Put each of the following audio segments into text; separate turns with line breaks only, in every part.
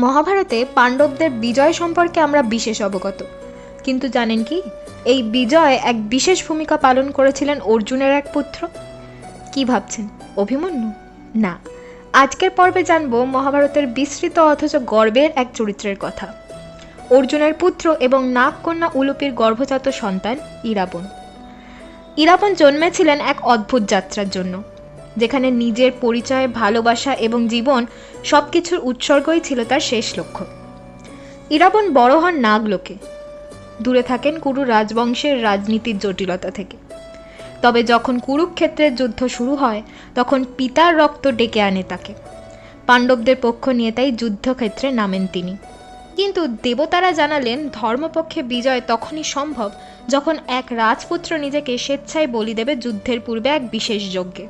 মহাভারতে পাণ্ডবদের বিজয় সম্পর্কে আমরা বিশেষ অবগত। কিন্তু জানেন কি? এই বিজয় এক বিশেষ ভূমিকা পালন করেছিলেন অর্জুনের এক পুত্র। কি ভাবছেন? অভিমন্যু? না। আজকের পর্বে জানব মহাভারতের বিস্তৃত অথচ গর্বের এক চরিত্রের কথা। অর্জুনের পুত্র এবং নাগকন্যা উলুপির গর্ভজাত সন্তান ইরাবণ ইরাবণ জন্মেছিলেন এক অদ্ভুত যাত্রার জন্য। যেখানে নিজের পরিচয়, ভালোবাসা এবং জীবন সব কিছুর উৎসর্গই ছিল তার শেষ লক্ষ্য। ইরাবণ বড় হন নাগলোকে। দূরে থাকেন কুরু রাজবংশের রাজনীতির জটিলতা থেকে। তবে যখন কুরুক্ষেত্রের যুদ্ধ শুরু হয়, তখন পিতার রক্ত ডেকে আনে তাকে। পাণ্ডবদের পক্ষ নিয়ে তাই যুদ্ধক্ষেত্রে নামেন তিনি। কিন্তু দেবতারা জানালেন, ধর্মপক্ষে বিজয় তখনই সম্ভব যখন এক রাজপুত্র নিজেকে স্বেচ্ছায় বলি দেবে যুদ্ধের পূর্বে এক বিশেষ যজ্ঞে।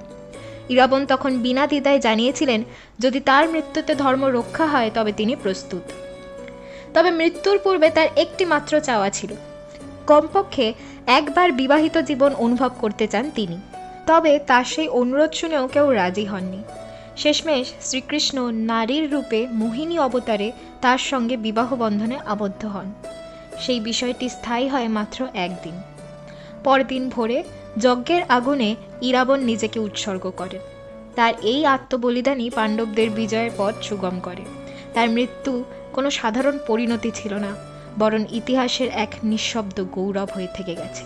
ইরাবণ তখন বিনা দ্বিধায় জানিয়েছিলেন, যদি তার মৃত্যুতে ধর্ম রক্ষা হয়, তবে তিনি প্রস্তুত। তবে মৃত্যুর পূর্বে তার একটি মাত্র চাওয়া ছিল। কমপক্ষে একবার বিবাহিত জীবন অনুভব করতে চান তিনি। তবে তার সেই অনুরোধ শুনেও কেউ রাজি হননি। শেষমেশ শ্রীকৃষ্ণ নারীর রূপে মোহিনী অবতারে তার সঙ্গে বিবাহ বন্ধনে আবদ্ধ হন। সেই বিষয়টি স্থায়ী হয় মাত্র একদিন। পরদিন ভোরে যজ্ঞের আগুনে ইরাবণ নিজেকে উৎসর্গ করে। তার এই আত্মবলিদানই পাণ্ডবদের বিজয়ের পথ সুগম করে। তার মৃত্যু কোনো সাধারণ পরিণতি ছিল না, বরং ইতিহাসের এক নিঃশব্দ গৌরব হয়ে থেকে গেছে।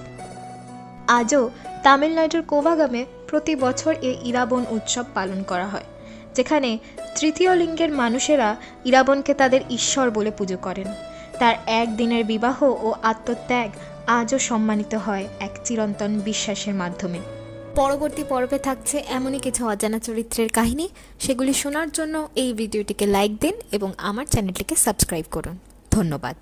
আজও তামিলনাড়ুর কোভাগামে প্রতি বছর এই ইরাবণ উৎসব পালন করা হয়, যেখানে তৃতীয় লিঙ্গের মানুষেরা ইরাবণকে তাদের ঈশ্বর বলে পুজো করেন। তার একদিনের বিবাহ ও আত্মত্যাগ আজও সম্মানিত হয় এক চিরন্তন বিশ্বাসের মাধ্যমে। পরবর্তী পর্বে থাকছে এমনই কিছু অজানা চরিত্রের কাহিনী। সেগুলি শোনার জন্য এই ভিডিওটিকে লাইক দিন এবং আমার চ্যানেলটিকে সাবস্ক্রাইব করুন। ধন্যবাদ।